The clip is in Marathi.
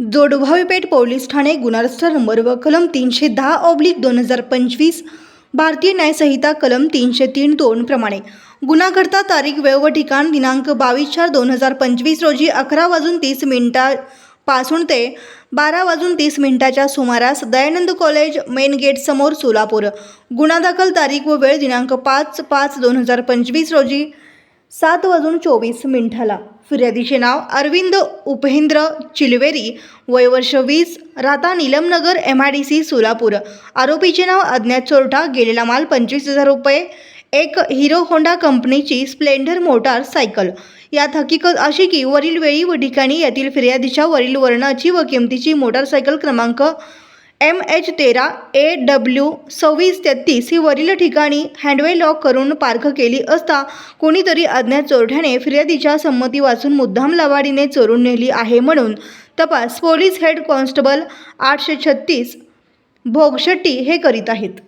जोडभावीपेठ पोलीस ठाणे गुन्हास्त्र नंबर व कलम तीनशे दहा ऑब्लिक दोन हजार पंचवीस भारतीय न्यायसंहिता कलम तीनशे तीन दोन प्रमाणे. गुन्हाघरता तारीख वेळ व ठिकाण दिनांक बावीस चार दोन हजार पंचवीस रोजी अकरा वाजून तीस मिनिटा पासून ते बारा वाजून तीस मिनिटाच्या सुमारास दयानंद कॉलेज मेन गेट समोर सोलापूर. गुन्हा दाखल तारीख व वेळ दिनांक पाच पाच दोन हजार पंचवीस रोजी सात वाजून चोवीस मिनिटाला. फिर्यादीचे नाव अरविंद उपेंद्र चिलवेरी वय वर्ष वीस राहता Nilamnagar M I D C Solapur. आरोपीचे नाव अज्ञात चोरटा गेलेला माल पंचवीस हजार रुपये एक हिरो होंडा कंपनीची स्प्लेंडर मोटार सायकल. यात हकीकत अशी की वरील वेळी व ठिकाणी यातील फिर्यादीच्या वरील वर्णाची व किमतीची मोटारसायकल क्रमांक एम एच तेरा ए डब्ल्यू सव्वीस तेहतीस ही वरील ठिकाणी हँडवे लॉक करून पार्क केली असता कोणीतरी अज्ञात चोरट्याने फिर्यादीच्या संमती वाचून मुद्दाम लवाडीने चोरून नेली आहे म्हणून तपास पोलीस हेड कॉन्स्टेबल आठशे छत्तीस भोगशेट्टी हे करीत आहेत.